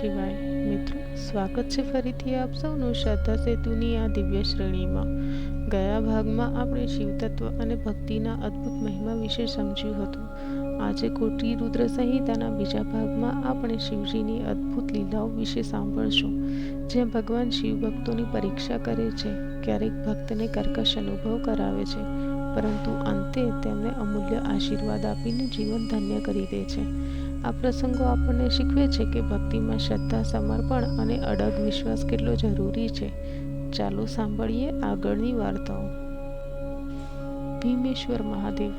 શિવાય. મિત્રો, સ્વાગત છે ફરીથી આપ સૌનું શ્રદ્ધા સેતુની આ દિવ્ય શ્રેણીમાં. ગયા ભાગમાં આપણે શિવતત્વ અને ભક્તિના અદ્ભુત મહિમા વિશે સમજ્યું હતું. આજે કોટી રુદ્ર સંહિતાના બીજા ભાગમાં આપણે શિવજીની અદ્ભુત લીલાઓ વિશે સાંભળશું, જ્યાં ભગવાન શિવ ભક્તોની પરીક્ષા કરે છે, ક્યારેક ભક્તને કર્કશ અનુભવ કરાવે છે, પરંતુ અંતે તેમને અમૂલ્ય આશીર્વાદ આપીને જીવન ધન્ય કરી દે છે. આ પ્રસંગો આપણને શીખવે છે કે ભક્તિમાં શ્રદ્ધા, સમર્પણ અને અડગ વિશ્વાસ કેટલો જરૂરી છે. ચાલો સાંભળીએ આગળની વાર્તાઓ. ભીમેશ્વર મહાદેવ.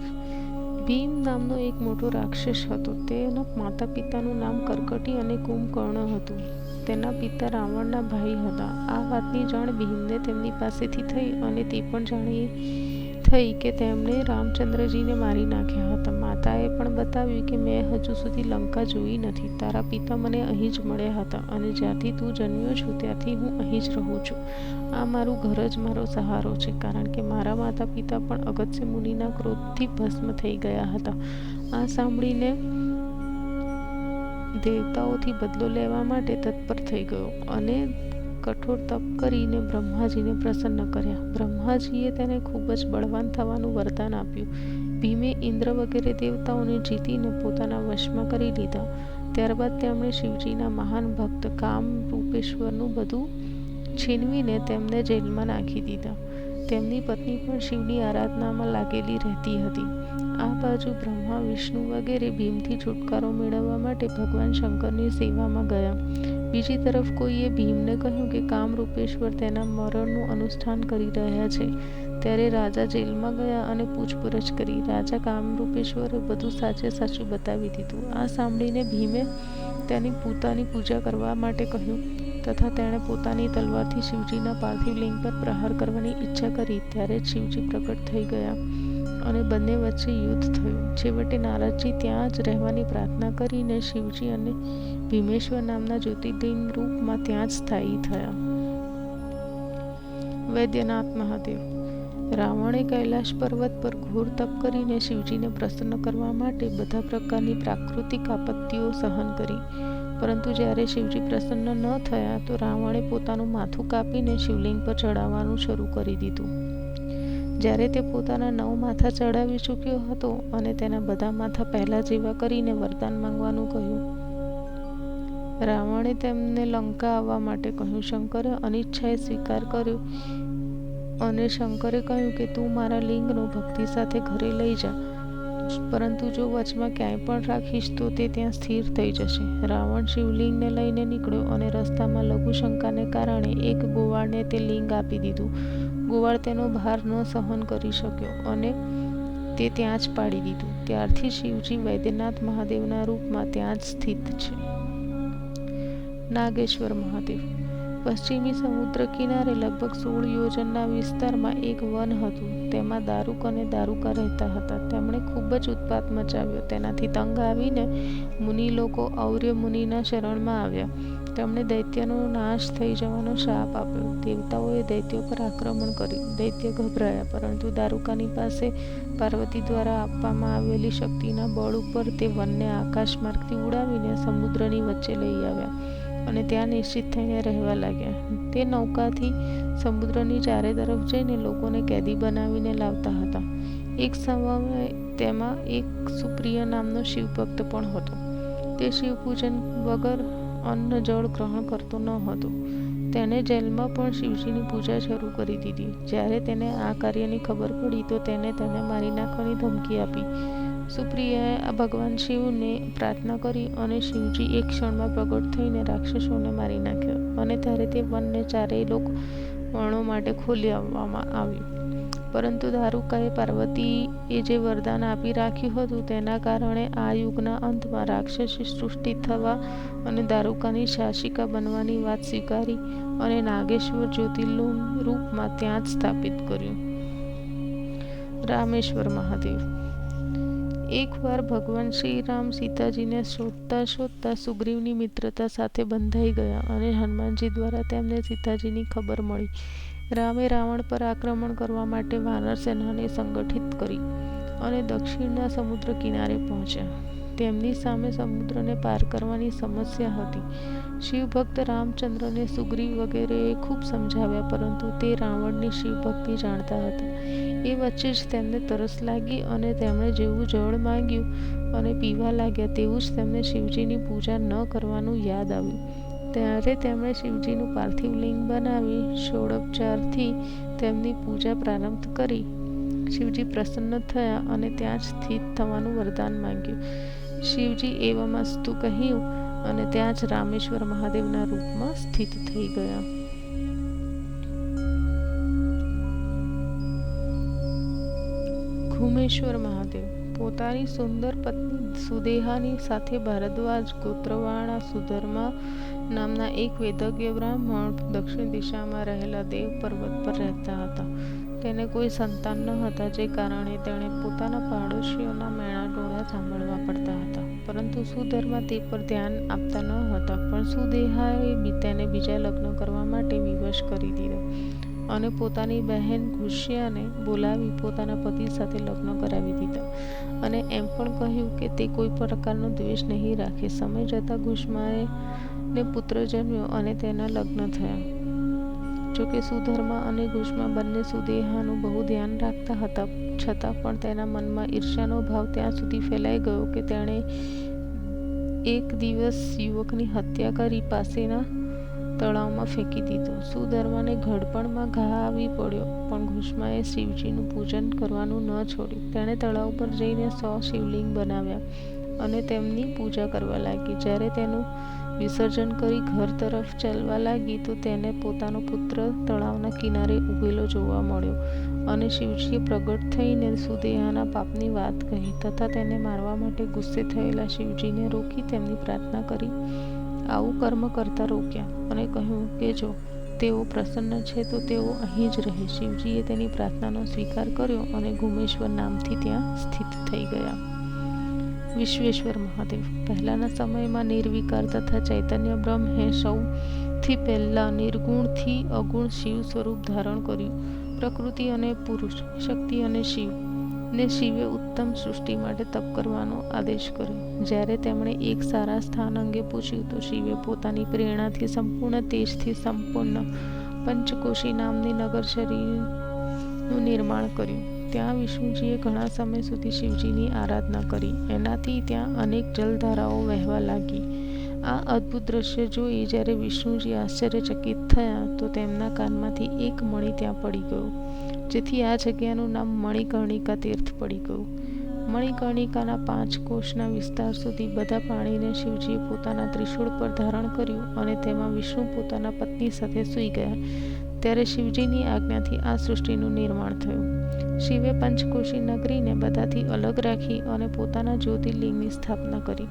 ભીમ નામનો એક મોટો રાક્ષસ હતો. તેના માતા પિતાનું નામ કરકટી અને કુંભકર્ણ હતું. તેના પિતા રાવણના ભાઈ હતા. આ વાતની જાણ ભીમને તેમની પાસેથી થઈ અને તે પણ જાણી થઈ કે તેમણે રામચંદ્રજીને મારી નાખ્યા હતા. માતાએ પણ બતાવ્યું કે મેં હજુ સુધી લંકા જોઈ નથી. તારા પિતા મને અહીં જ મળ્યા હતા અને જ્યાંથી તું જન્મ્યો છું ત્યાંથી હું અહીં જ રહું છું. આ મારું ઘર જ મારો સહારો છે કારણ કે મારા માતા પિતા પણ અગત્ય મુનિના ક્રોધથી ભસ્મ થઈ ગયા હતા. આ સાંભળીને દેવતાઓથી બદલો લેવા માટે તત્પર થઈ ગયો અને કઠોર તપ કરીને બ્રહ્માજીને પ્રસન્ન કર્યા. બ્રહ્માજીએ તેને ખૂબ જ બળવાન થવાનું વરદાન આપ્યું. ભીમે ઇન્દ્ર વગેરે દેવતાઓને જીતીને પોતાના વશમાં કરી લીધા. ત્યારબાદ તેમણે શિવજીના મહાન ભક્ત કામ રૂપેશ્વરનું બધું છીનવીને તેમને જેલમાં નાખી દીધા. તેમની પત્ની પણ શિવની આરાધનામાં લાગેલી રહેતી હતી. આ બાજુ બ્રહ્મા, વિષ્ણુ વગેરે ભીમથી છુટકારો મેળવવા માટે ભગવાન શંકરની સેવામાં ગયા. બીજી તરફ કોઈએ ભીમને કહ્યું કે કામરૂપેશ્વર તેના મરણનું અનુષ્ઠાન કરી રહ્યા છે. ત્યારે રાજા જેલમાં ગયા અને પૂછપરછ કરી. રાજા કામરૂપેશ્વરે બધું સાચે સાચું બતાવી દીધું. આ સાંભળીને ભીમે તેની પોતાની પૂજા કરવા માટે કહ્યું તથા તેણે પોતાની તલવારથી શિવજીના પાર્થિવ લિંગ પર પ્રહાર કરવાની ઈચ્છા કરી. ત્યારે જ શિવજી પ્રગટ થઈ ગયા અને બંને વચ્ચે યુદ્ધ થયું. છેવટે નારદજી ત્યાં જ રહેવાની પ્રાર્થના કરીને શિવજી અને ભીમેશ્વર નામના જ્યોતિર્લિંગ રૂપમાં ત્યાં જ સ્થાયી થયા. વૈદ્યનાથ મહાદેવ રાવણે કૈલાશ પર્વત પર ઘોર તપ કરીને શિવજીને પ્રસન્ન કરવા માટે બધા પ્રકારની પ્રાકૃતિક આપત્તિઓ સહન કરી. પરંતુ જ્યારે શિવજી પ્રસન્ન ન થયા, તો રાવણે પોતાનું માથું કાપીને શિવલિંગ પર ચડાવવાનું શરૂ કરી દીધું. જ્યારે તે પોતાના નવ માથા ચડાવી ચૂક્યો હતો અને તેના બધા માથા પહેલાં જેવા કરીને વરદાન માંગવાનું કહ્યું, રાવણે તેમને લંકા આવવા માટે કહ્યું, શંકરે, અનિચ્છાએ સ્વીકાર કર્યો. અને શંકરે કહ્યું કે તું મારા લિંગનો ભક્તિ સાથે ઘરે લઈ જા. પરંતુ જો વચમાં ક્યાંય પણ રાખીશ તો તે ત્યાં સ્થિર થઈ જશે. રાવણ શિવલિંગને લઈને નીકળ્યો અને રસ્તામાં લઘુશંકાને કારણે એક ગોવાળને તે લિંગ આપી દીધું. ગોવાળ તેનો ભાર ન સહન કરી શક્યો અને તે ત્યાં જ પાડી દીધું. ત્યારથી શિવજી વૈદ્યનાથ મહાદેવના રૂપમાં ત્યાં જ સ્થિત છે. નાગેશ્વર મહાદેવ. પશ્ચિમી સમુદ્ર કિનારે લગભગ સોળ યોજનના વિસ્તારમાં એક વન હતું. તેમાં દારૂક અને દારૂકા રહેતા હતા. તેમણે ખૂબ જ ઉત્પાત મચાવ્યો. તેનાથી તંગ આવીને મુનિ લોકો ઔર્ય મુનિના શરણમાં આવ્યા. તેમણે દૈત્યનો નાશ થઈ જવાનો શાપ આપ્યો. દેવતાઓએ દૈત્યો પર આક્રમણ કર્યું. દૈત્ય ગભરાયા, પરંતુ દારૂકાની પાસે પાર્વતી દ્વારા આપવામાં આવેલી શક્તિના બળ ઉપર તે વનને આકાશ માર્ગથી ઉડાવીને સમુદ્રની વચ્ચે લઈ આવ્યા. અને ત્યાં નિશ્ચિત થઈને રહેવા લાગ્યા. તે નૌકાથી સમુદ્રની ચારે તરફ જઈને લોકોને કેદી બનાવીને લાવતા હતા. એક સમયે તેમાં એક સુપ્રિય નામનો શિવભક્ત પણ હતો. તે શિવપૂજન વગર અન્ન જળ ગ્રહણ કરતો ન હતો. તેણે જેલમાં પણ શિવજીની પૂજા શરૂ કરી દીધી. જ્યારે તેને આ કાર્યની ખબર પડી તો તેને તેને મારી નાખવાની ધમકી આપી. સુપ્રિયાએ ભગવાન શિવને પ્રાર્થના કરી અને શિવજી એક ક્ષણમાં પ્રગટ થઈને રાક્ષસોને મારી નાખ્યો. અને ત્યારે તે વનને ચારેય લોક વર્ણો માટે ખોલી આવવામાં આવ્યું. પરંતુ દારૂકાએ પાર્વતીએ જે વરદાન આપી રાખ્યું હતું તેના કારણે આ યુગના અંતમાં રાક્ષસી સૃષ્ટિ થવા અને દારૂકાની શાસિકા બનવાની વાત સ્વીકારી અને નાગેશ્વર જ્યોતિર્લિંગ રૂપમાં ત્યાં જ સ્થાપિત કર્યું. રામેશ્વર મહાદેવ એકવાર ભગવાન શ્રી રામ સીતાજીને શોધતા શોધતા સુગ્રીવની મિત્રતા સાથે બંધાઈ ગયા અને હનુમાનજી દ્વારા તેમને સીતાજીની ખબર મળી. રામે રાવણ પર આક્રમણ કરવા માટે વાનર સેનાને સંગઠિત કરી અને દક્ષિણના સમુદ્ર કિનારે પહોંચ્યા. તેમની સામે સમુદ્રને પાર કરવાની સમસ્યા હતી. શિવભક્ત રામચંદ્રને સુગ્રીવ વગેરેએ ખૂબ સમજાવ્યા, પરંતુ તે રાવણની શિવભક્તિ જાણતા હતા. એ વચ્ચે જ તેમને તરસ લાગી અને તેમણે જેવું જળ માંગ્યું અને પીવા લાગ્યા તેવું જ તેમને શિવજીની પૂજા ન કરવાનું યાદ આવ્યું. ત્યારે તેમણે શિવજીનું પાર્થિવ લિંગ બનાવી ષોડોપચારથી તેમની પૂજા પ્રારંભ કરી. શિવજી પ્રસન્ન થયા અને ત્યાં જ સ્થિત થવાનું વરદાન માંગ્યું. શિવજી એવમસ્તુ કહ્યું અને ત્યાં જ રામેશ્વર મહાદેવના રૂપમાં સ્થિત થઈ ગયા. ઘુમેશ્વર મહાદેવ. પોતાની સુંદર પત્ની સુદેહાની સાથે ભારદ્વાજ ગોત્રવાળા સુધર્મા નામના એક વેદજ્ઞ બ્રાહ્મણ દક્ષિણ દિશામાં રહેલા દેવ પર્વત પર રહેતા હતા. તેને કોઈ સંતાન ન હતા, જે કારણે તેણે પોતાના પાડોશીઓના મેણા ટોળા સાંભળવા પડતા હતા. પરંતુ સુધર્મા તે પર ધ્યાન આપતા ન હતા, પણ સુદેહાએ તેને બીજા લગ્ન કરવા માટે વિવશ કરી દીધો. અને પોતાની બહેન ઘુષ્યાને બોલાવી પોતાના પતિ સાથે લગ્ન કરાવી દીધા. અને એમ પણ કહ્યું કે તે કોઈ પ્રકારનો દ્વેષ નહીં રાખે. સમય જતાં ઘુષ્માએ ને પુત્ર જન્મ્યો અને તેના લગ્ન થયા. જોકે સુધર્મા અને ઘુષ્મા બંને સુદેહાનું બહુ ધ્યાન રાખતા હતા. છતાં પણ તેના મનમાં ઈર્ષ્યાનો ભાવ ત્યાં સુધી ફેલાઈ ગયો કે તેણે એક દિવસ યુવકની હત્યા કરી પાસેના તળાવમાં ફેંકી દીધો. સુધર્માને ઘડપણમાં ઘા આવી પડ્યો, પણ ઘુષ્માએ શિવજીનું પૂજન કરવાનું ન છોડ્યું. તેણે તળાવ પર જઈને સો શિવલિંગ બનાવ્યા અને તેમની પૂજા કરવા લાગી. જ્યારે તેનું વિસર્જન કરી ઘર તરફ ચાલવા લાગી, તો તેને પોતાનો પુત્ર તળાવના કિનારે ઊભેલો જોવા મળ્યો અને શિવજીએ પ્રગટ થઈને સુદેહાના પાપની વાત કહી. તથા તેને મારવા માટે ગુસ્સે થયેલા શિવજીને રોકી તેમની પ્રાર્થના કરી. આવું કર્મ કરતા રોક્યા અને કહ્યું કે જો તેઓ પ્રસન્ન છે તો તેઓ અહીં જ રહે. શિવજીએ તેની પ્રાર્થનાનો સ્વીકાર કર્યો અને ગુમેશ્વર નામથી ત્યાં સ્થિત થઈ ગયા. વિશ્વેશ્વર મહાદેવ, પહેલાંના સમયમાં નિર્વિકાર તથા ચૈતન્ય બ્રહ્મે સૌથી પહેલાં નિર્ગુણથી અગુણ શિવ સ્વરૂપ ધારણ કર્યું. પ્રકૃતિ અને પુરુષ, શક્તિ અને શિવ ને શિવે ઉત્તમ સૃષ્ટિ માટે તપ કરવાનો આદેશ કર્યો. જ્યારે તેમણે એક સારા સ્થાન અંગે પૂછ્યું તો શિવે પોતાની પ્રેરણાથી સંપૂર્ણ તેજથી સંપૂર્ણ પંચકોશી નામની નગર શરીરનું નિર્માણ કર્યું. ત્યાં વિષ્ણુજીએ ઘણા સમય સુધી શિવજીની આરાધના કરી. એનાથી ત્યાં અનેક જલધારાઓ વહેવા લાગી. આ અદ્ભુત દ્રશ્ય જોઈ જ્યારે વિષ્ણુજી આશ્ચર્યચકિત થયા તો તેમના કાનમાંથી એક મણી ત્યાં પડી ગયો. જેથી આ જગ્યાનું નામ મણિકર્ણિકા તીર્થ પડી ગયું. મણિકર્ણિકાના પાંચ કોષના વિસ્તાર સુધી બધા પાણીને શિવજીએ પોતાના ત્રિશૂળ પર ધારણ કર્યું અને તેમાં વિષ્ણુ પોતાના પત્ની સાથે સૂઈ ગયા. ત્યારે શિવજીની આજ્ઞાથી આ સૃષ્ટિનું નિર્માણ થયું. શિવે પંચકોશી નગરીને બધાથી અલગ રાખી અને પોતાના જ્યોતિર્લિંગની સ્થાપના કરી.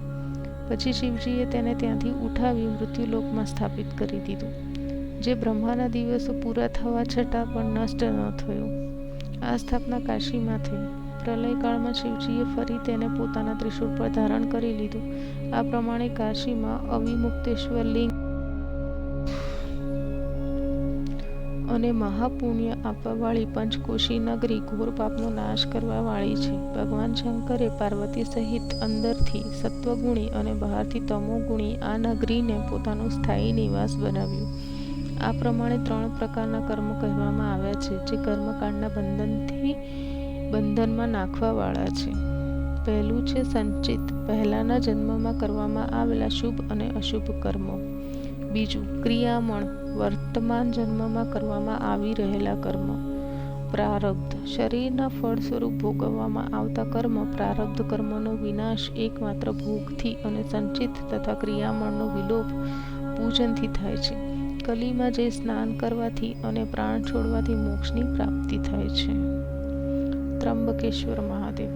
પછી શિવજીએ તેને ત્યાંથી ઉઠાવી મૃત્યુલોકમાં સ્થાપિત કરી દીધું. જે બ્રહ્માના દિવસો પૂરા થવા છતાં પણ નષ્ટ ન થયું. આ સ્થાપના કાશીમાં થઈ. પ્રલયકાળમાં શિવજીએ ફરી તેને પોતાના ત્રિશુળ પર ધારણ કરી લીધું. આ પ્રમાણે કાશીમાં અવિમુક્તેશ્વર લિંગ અને મહાપુણ્ય આપવાવાળી પંચકોશી નગરી ઘોર પાપનો નાશ કરવાવાળી છે. ભગવાન શંકરે પાર્વતી સહિત અંદરથી સત્વગુણી અને બહારથી તમોગુણી આ નગરીને પોતાનું સ્થાયી નિવાસ બનાવ્યું. આ પ્રમાણે ત્રણ પ્રકારના કર્મ કહેવામાં આવ્યા છે, જે કર્મકાંડના બંધનથી બંધનમાં નાખવાવાળા છે. પહેલું છે સંચિત. પહેલાંના જન્મમાં કરવામાં આવેલા શુભ અને અશુભ કર્મો. બીજું, ક્રિયામણ. વર્તમાન જન્મમાં કરવામાં આવી રહેલા કર્મ. પ્રારબ્ધ. શરીરના ફળ સ્વરૂપ ભોગવવામાં આવતા કર્મ પ્રારબ્ધ કર્મનો વિનાશ એકમાત્ર ભોગથી અને સંચિત તથા ક્રિયામણનો વિલોપ પૂજનથી થાય છે. કલીમાં જે સ્નાન કરવાથી અને પ્રાણ છોડવાથી મોક્ષની પ્રાપ્તિ થાય છે. ત્રંબકેશ્વર મહાદેવ.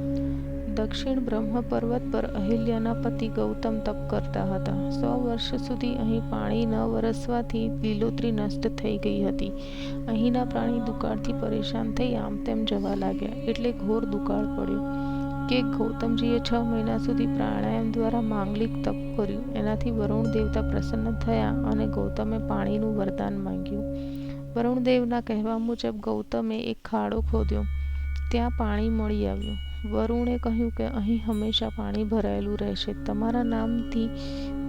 દક્ષિણ બ્રહ્મ પર્વત પર અહિલ્યાના પતિ ગૌતમ તપ કરતા હતા. સો વર્ષ સુધી અહીં પાણી ન વરસવાથી લીલોતરી નષ્ટ થઈ ગઈ હતી. અહીંના પ્રાણી દુકાળથી પરેશાન થઈ આમ તેમ જવા લાગ્યા. એટલે ઘોર દુકાળ પડ્યો. કે ગૌતમજીએ છ મહિના સુધી પ્રાણાયામ દ્વારા માંગલિક તપ કર્યું. એનાથી વરુણ દેવતા પ્રસન્ન થયા અને ગૌતમે પાણીનું વરદાન માંગ્યું. વરુણદેવના કહેવા મુજબ ગૌતમે એક ખાડો ખોદ્યો. ત્યાં પાણી મળી આવ્યું. વરુણે કહ્યું કે અહીં હંમેશા પાણી ભરાયેલું રહેશે. તમારા નામથી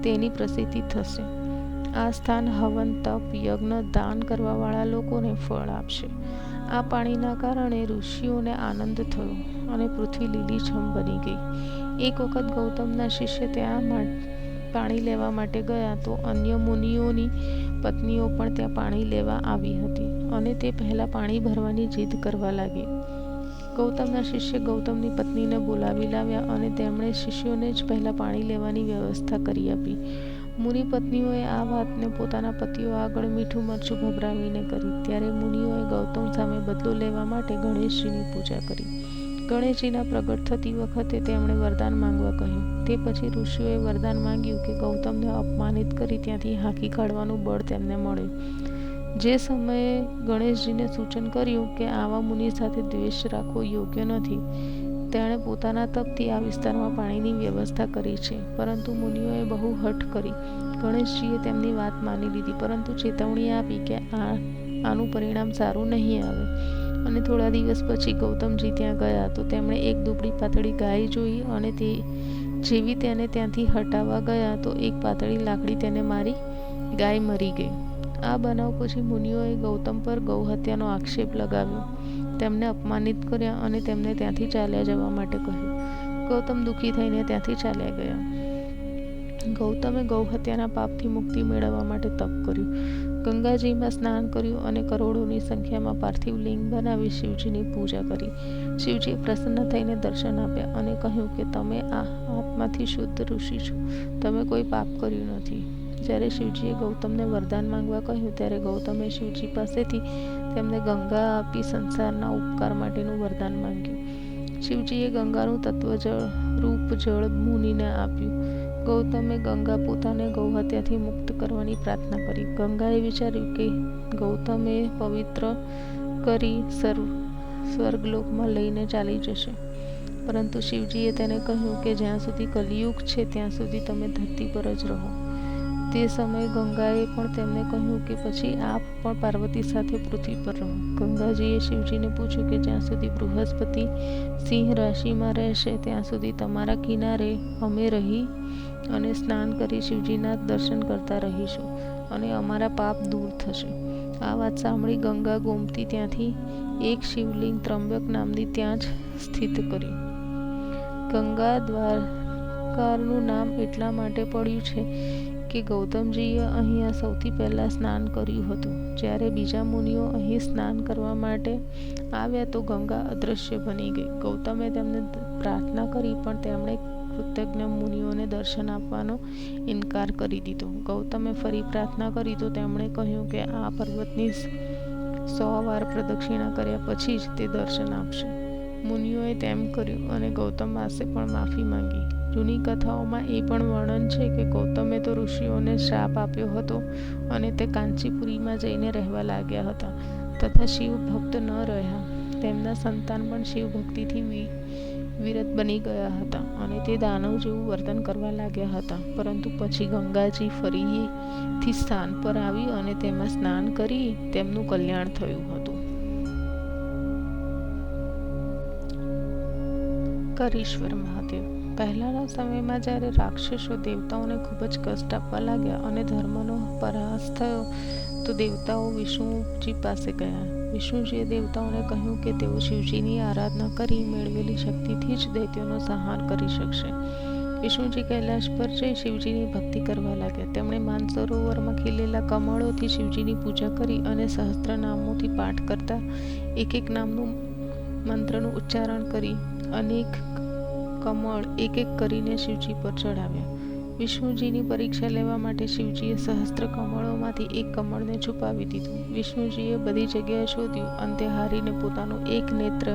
તેની પ્રસિદ્ધિ થશે. આ સ્થાન હવન, તપ, યજ્ઞ, દાન કરવાવાળા લોકોને ફળ આપશે. આ પાણીના કારણે ઋષિઓને આનંદ થયો અને પૃથ્વી લીલીછમ બની ગઈ. એક વખત ગૌતમના શિષ્ય ત્યાં પાણી લેવા માટે ગયા તો અન્ય મુનિઓની પત્નીઓ પણ ત્યાં પાણી લેવા આવી હતી અને તે પહેલાં પાણી ભરવાની જીદ કરવા લાગી. ગૌતમના શિષ્ય ગૌતમની પત્નીને બોલાવી લાવ્યા અને તેમણે શિષ્યોને જ પહેલાં પાણી લેવાની વ્યવસ્થા કરી આપી. મુનિ પત્નીઓએ આ વાતને પોતાના પતિઓ આગળ મીઠું મરચું ભભરાવીને કરી. ત્યારે મુનિઓએ ગૌતમ સામે બદલો લેવા માટે ગણેશજીની પૂજા કરી. ગણેશજીના પ્રગટ થતી વખતે તેમણે વરદાન માંગવા કહ્યું. તે પછી ઋષિઓએ વરદાન માંગ્યું કે ગૌતમને અપમાનિત કરી ત્યાંથી હાંકી કાઢવાનું બળ તેમને મળે જે સમયે ગણેશજીને સૂચન કર્યું કે આવા મુનિ સાથે દ્વેષ રાખવો યોગ્ય નથી તેણે પોતાના તપથી આ વિસ્તારમાં પાણીની વ્યવસ્થા કરી છે. પરંતુ મુનિઓએ બહુ હઠ કરી. ગણેશજીએ તેમની વાત માની લીધી, પરંતુ ચેતવણી આપી કે આ, આનું પરિણામ સારું નહીં આવે. અને થોડા દિવસ પછી ગૌતમજી ત્યાં ગયા તો તેમણે એક દુબળી પાતળી ગાય જોઈ અને તે, જેવી તેને ત્યાંથી હટાવવા ગયા તો એક પાતળી લાકડી તેને મારી ગાય મરી ગઈ. આ બનાવ પછી મુનિઓએ ગૌતમ પર ગૌહત્યાનો આક્ષેપ લગાવ્યો. તેમને અપમાનિત કર્યા અને તેમને ત્યાંથી ચાલ્યા જવા માટે કહ્યું, ગૌતમ દુઃખી થઈને ત્યાંથી ચાલ્યા ગયા. ગૌતમે ગૌહત્યાના પાપથી મુક્તિ મેળવવા માટે તપ કર્યું. ગંગાજીમાં સ્નાન કર્યું અને કરોડોની સંખ્યામાં પાર્થિવ લિંગ બનાવી શિવજીની પૂજા કરી. શિવજીએ પ્રસન્ન થઈને દર્શન આપ્યા અને કહ્યું કે, તમે આ આત્માથી શુદ્ધ ઋષિ છો. તમે કોઈ પાપ કર્યું નથી. જ્યારે શિવજીએ ગૌતમને વરદાન માંગવા કહ્યું, ત્યારે ગૌતમે શિવજી પાસેથી તેમને ગંગા આપી સંસારના ઉપકાર માટેનું વરદાન માંગ્યું. શિવજીએ ગંગાનું તત્વજળ, રૂપ, જળ મુનિને આપ્યું. ગૌતમે ગંગા પોતાને ગૌહત્યાથી મુક્ત કરવાની પ્રાર્થના કરી. ગંગાએ વિચાર્યું કે ગૌતમે પવિત્ર કરી સર્વ સ્વર્ગલોકમાં લઈને ચાલી જશે. પરંતુ શિવજીએ તેને કહ્યું કે જ્યાં સુધી કલિયુગ છે, ત્યાં સુધી તમે ધરતી પર જ રહો. તે સમયે ગંગાએ પણ તેમને કહ્યું કે પછી આપ પણ પાર્વતી સાથે પૃથ્વી પર રહો. ગંગાજીએ શિવજીને પૂછ્યું કે જ્યાં સુધી બૃહસ્પતિ સિંહ રાશિમાં રહેશે, ત્યાં સુધી તમારા કિનારે અમે રહી અને સ્નાન કરી શિવજીના દર્શન કરતા રહીશું અને અમારા પાપ દૂર થશે. આ વાત સાંભળી ગંગા ગોમતી ત્યાંથી એક શિવલિંગ ત્રંબક નામની ત્યાં જ સ્થિત કર્યું ગંગા દ્વારકાનું નામ એટલા માટે પડ્યું છે કે ગૌતમજીએ અહીંયા સૌથી પહેલાં સ્નાન કર્યું હતું. જ્યારે બીજા મુનિઓ અહીં સ્નાન કરવા માટે આવ્યા તો ગંગા અદૃશ્ય બની ગઈ. ગૌતમે તેમને પ્રાર્થના કરી, પણ તેમણે કૃતજ્ઞ મુનિઓને દર્શન આપવાનો ઇનકાર કરી દીધો. ગૌતમે ફરી પ્રાર્થના કરી તો તેમણે કહ્યું કે આ પર્વતની સો વાર પ્રદક્ષિણા કર્યા પછી જ તે દર્શન આપશે. મુનિઓએ તેમ કર્યું અને ગૌતમ પાસે પણ માફી માંગી. જૂની કથાઓમાં એ પણ વર્ણન છે કે ગૌતમે તો ઋષિઓને શ્રાપ આપ્યો હતો અને તે કાંચીપુરીમાં જઈને રહેવા લાગ્યા હતા. તથા શિવ ભક્ત ન રહ્યા. તેમના સંતાન પણ શિવ ભક્તિથી વિરત બની ગયા હતા અને તે દાનવ જેવું વર્તન કરવા લાગ્યા હતા. પરંતુ પછી ગંગાજી ફરીથી સ્થાન પર આવી અને તેમાં સ્નાન કરી તેમનું કલ્યાણ થયું હતું. કરીશ્વર મહાદેવ. પહેલાંના સમયમાં જ્યારે રાક્ષસો દેવતાઓને ખૂબ જ કષ્ટ આપવા લાગ્યા અને ધર્મનો પરાસ થયો, તો દેવતાઓ વિષ્ણુજી પાસે ગયા. વિષ્ણુજીએ દેવતાઓને કહ્યું કે તેઓ શિવજીની આરાધના કરી મેળવેલી શક્તિથી જ દૈત્યોનો સંહાર કરી શકશે. વિષ્ણુજી કૈલાશ પર જઈ શિવજીની ભક્તિ કરવા લાગ્યા. તેમણે માનસરોવરમાં ખીલેલા કમળોથી શિવજીની પૂજા કરી અને સહસ્ત્ર નામોથી પાઠ કરતા એક એક નામનું મંત્રનું ઉચ્ચારણ કરી અનેક કમળ એક એક કરીને શિવજી પર ચડાવ્યા વિષ્ણુજીની પરીક્ષા લેવા માટે શિવજીએ સહસ્ત્ર કમળોમાંથી એક કમળને છુપાવી દીધું. વિષ્ણુજીએ બધી જગ્યાએ શોધ્યું, અંતે હારીને પોતાનું એક નેત્ર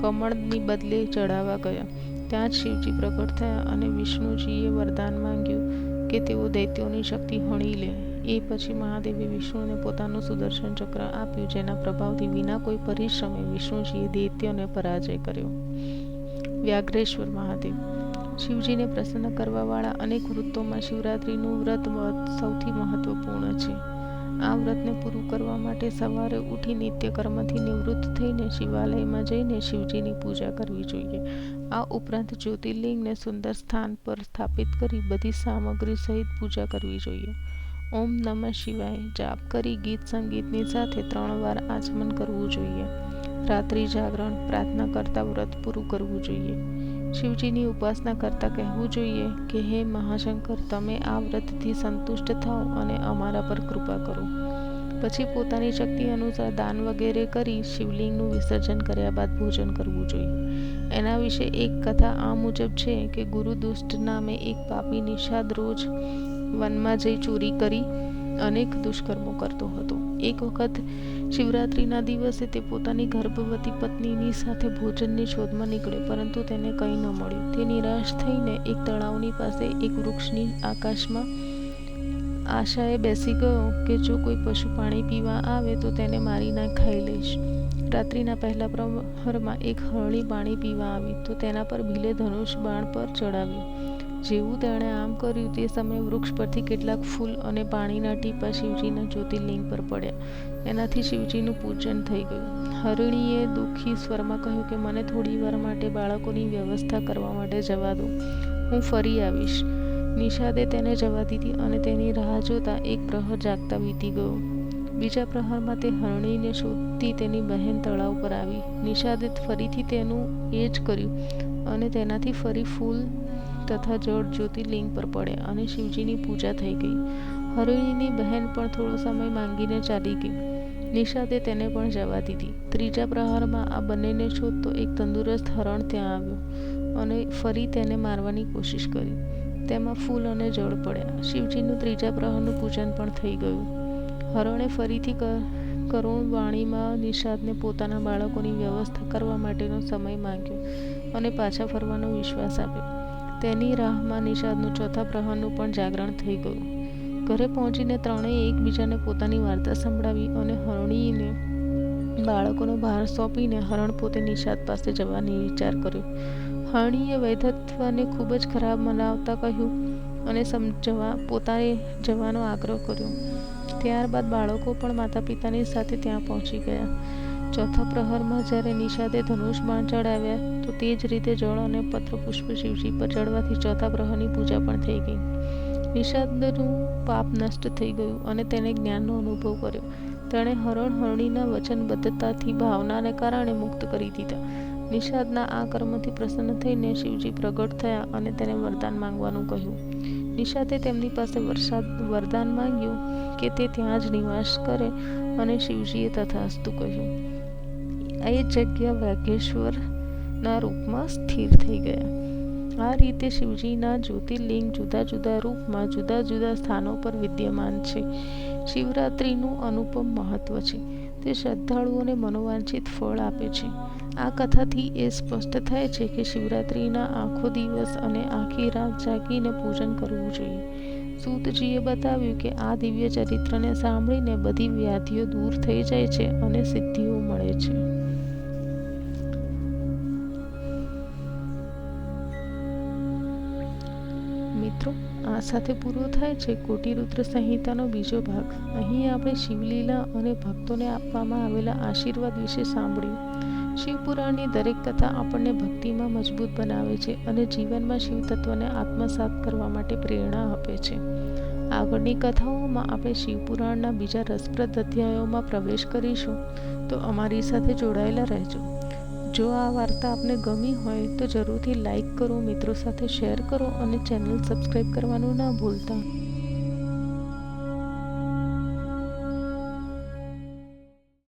કમળની બદલે ચડાવવા ગયા. ત્યાં જ શિવજી પ્રગટ થયા અને વિષ્ણુજીએ વરદાન માંગ્યું કે તેઓ દૈત્યોની શક્તિ હણી લે. એ પછી મહાદેવે વિષ્ણુને પોતાનું સુદર્શન ચક્ર આપ્યું, જેના પ્રભાવથી વિના કોઈ પરિશ્રમે વિષ્ણુજીએ દૈત્યોને પરાજય કર્યો. વ્યાઘ્રેશ્વર મહાદેવ. શિવજીને પ્રસન્ન કરવાવાળા અનેક વૃત્તોમાં શિવરાત્રિનું વ્રત સૌથી મહત્વપૂર્ણ છે. આ વ્રતને પૂરું કરવા માટે સવારે ઉઠી નિત્યકર્મથી નિવૃત્ત થઈને શિવાલયમાં જઈને શિવજીની પૂજા કરવી જોઈએ. આ ઉપરાંત જ્યોતિર્લિંગને સુંદર સ્થાન પર સ્થાપિત કરી બધી સામગ્રી સહિત પૂજા કરવી જોઈએ. ઓમ નમઃ શિવાય જાપ કરી ગીત સંગીતની સાથે ત્રણ વાર આચમન કરવું જોઈએ. રાત્રિ જાગરણ પ્રાર્થના કરતા વ્રત પૂરું કરવું જોઈએ. શિવજીની ઉપાસના કરતાં કહેવું જોઈએ કે, હે મહાશંકર, તમે આ વ્રતથી સંતુષ્ટ થાઓ અને અમારા પર કૃપા કરો. પછી પોતાની શક્તિ અનુસાર દાન વગેરે કરી શિવલિંગનું વિસર્જન કર્યા બાદ ભોજન કરવું જોઈએ. એના વિશે એક કથા આ મુજબ છે કે, ગુરુ દુષ્ટ નામે એક પાપી નિષાદ રોજ વનમાં જઈ ચોરી કરી અનેક દુષ્કર્મો કરતો હતો. એક વખત શિવરાત્રિના દિવસે તે પોતાની ગર્ભવતી પત્નીની સાથે ભોજનની શોધમાં નીકળ્યો પરંતુ તેને કંઈ ન મળ્યું. તે નિરાશ થઈને એક તળાવની પાસે એક વૃક્ષની આકાશમાં આશાએ બેસી ગયો કે જો કોઈ પશુ પાણી પીવા આવે તો તેને મારી ના ખાઈ લઈશ. રાત્રિના પહેલા પ્રહરમાં એક હરણી પાણી પીવા આવી તો તેના પર ભીલે ધનુષ બાણ પર ચડાવ્યું. જેવું તેણે આમ કર્યું તે સમયે વૃક્ષ પરથી કેટલાક ફૂલ અને પાણીના ટીપા શિવજીના જ્યોતિર્લિંગ પર પડ્યા. એનાથી શિવજીનું પૂજન થઈ ગયું. હરિણીએ દુઃખી સ્વરમાં કહ્યું કે, મને થોડી વાર માટે બાળકોની વ્યવસ્થા કરવા માટે જવા દો. હું ફરી આવીશ. નિષાદે તેને જવા દીધી અને તેની રાહ જોતા એક પ્રહર જાગતા વીતી ગયો. બીજા પ્રહરમાં તે હરણીને શોધતી તેની બહેન તળાવ પર આવી. નિષાદે ફરીથી તેનું એ જ કર્યું અને તેનાથી ફરી ફૂલ તથા જળ જ્યોતિર્લિંગ પર પડ્યા અને શિવજીની પૂજા થઈ ગઈ. હરિણીની બહેન પણ થોડો સમય માંગીને ચાલી ગઈ. નિષાદે તેને પણ જવા દીધી. ત્રીજા પ્રહારમાં આ બંનેને શોધતો એક તંદુરસ્ત હરણ ત્યાં આવ્યો અને ફરી તેને મારવાની કોશિશ કરી. તેમાં ફૂલ અને જળ પડ્યા. શિવજીનું ત્રીજા પ્રહારનું પૂજન પણ થઈ ગયું. હરણે ફરીથી કરુણ વાણીમાં નિષાદને પોતાના બાળકોની વ્યવસ્થા કરવા માટેનો સમય માંગ્યો અને પાછા ફરવાનો વિશ્વાસ આપ્યો. તેની રાહમાં નિષાદનું ચોથા પ્રહરનું પણ જાગરણ થઈ ગયું. ઘરે પહોંચીને ત્રણેય એકબીજાને પોતાની વાર્તા સંભળાવી અને હરણીને, બાળકોનો ભાર સોંપીને હરણ પોતે નિષાદ પાસે જવાની વિચાર કર્યો. હરણીએ વૈધત્વને ખૂબ જ ખરાબ મનાવતા કહ્યું અને સમજવા, પોતાએ જવાનો આગ્રહ કર્યો. ત્યારબાદ બાળકો પણ માતા પિતાની સાથે ત્યાં પહોંચી ગયા. ચોથા પ્રહરમાં જ્યારે નિષાદે ધનુષ બાણ ચડાવ્યા, તો તે જ રીતે જળ અને પત્ર પુષ્પ શિવજી પર ચડવાથી ચોથા પ્રહરની પૂજા પણ થઈ ગઈ. નિષાદનું પાપ નષ્ટ થઈ ગયું અને તેને જ્ઞાનનો અનુભવ કર્યો. તેણે હરણ હરણીના વચનબદ્ધતાથી ભાવનાને કારણે મુક્ત કરી દીધા. નિષાદના આ કર્મથી પ્રસન્ન થઈને શિવજી પ્રગટ થયા અને તેને વરદાન માંગવાનું કહ્યું. નિષાદે તેમની પાસે વરસાદ, વરદાન માંગ્યું કે તે ત્યાં જ નિવાસ કરે અને શિવજીએ તથાસ્તુ કહ્યું. એ જગ્યા વાઘેશ્વરના રૂપમાં સ્થિર થઈ ગયા. આ રીતે શિવજીના જ્યોતિર્લિંગ જુદા જુદા રૂપમાં જુદા જુદા સ્થાનો પર વિદ્યમાન છે. શિવરાત્રિનું અનુપમ મહત્વ છે. તે શ્રદ્ધાળુઓને મનોવાંછિત ફળ આપે છે. આ કથાથી એ સ્પષ્ટ થાય છે કે શિવરાત્રિના આખો દિવસ અને આખી રાત જાગીને પૂજન કરવું જોઈએ. સૂતજીએ બતાવ્યું કે આ દિવ્ય ચરિત્રને સાંભળીને બધી વ્યાધિઓ દૂર થઈ જાય છે અને સિદ્ધિઓ મળે છે. આ સાથે પૂરો થાય છે કોટિરુદ્ર સંહિતાનો બીજો ભાગ. અહીં આપણે શિવલીલા અને ભક્તોને આપવામાં આવેલા આશીર્વાદ વિશે સાંભળ્યું. શિવપુરાણની દરેક કથા આપણને ભક્તિમાં મજબૂત બનાવે છે અને જીવનમાં શિવ તત્વને આત્મસાત કરવા માટે પ્રેરણા આપે છે. આગળની કથાઓમાં આપણે શિવપુરાણના બીજા રસપ્રદ અધ્યાયોમાં પ્રવેશ કરીશું. તો અમારી સાથે જોડાયેલા રહેજો. જો આ વાર્તા આપને ગમી હોય તો જરૂરથી લાઈક કરો, મિત્રો સાથે શેર કરો અને ચેનલ સબસ્ક્રાઈબ કરવાનું ના ભૂલતા.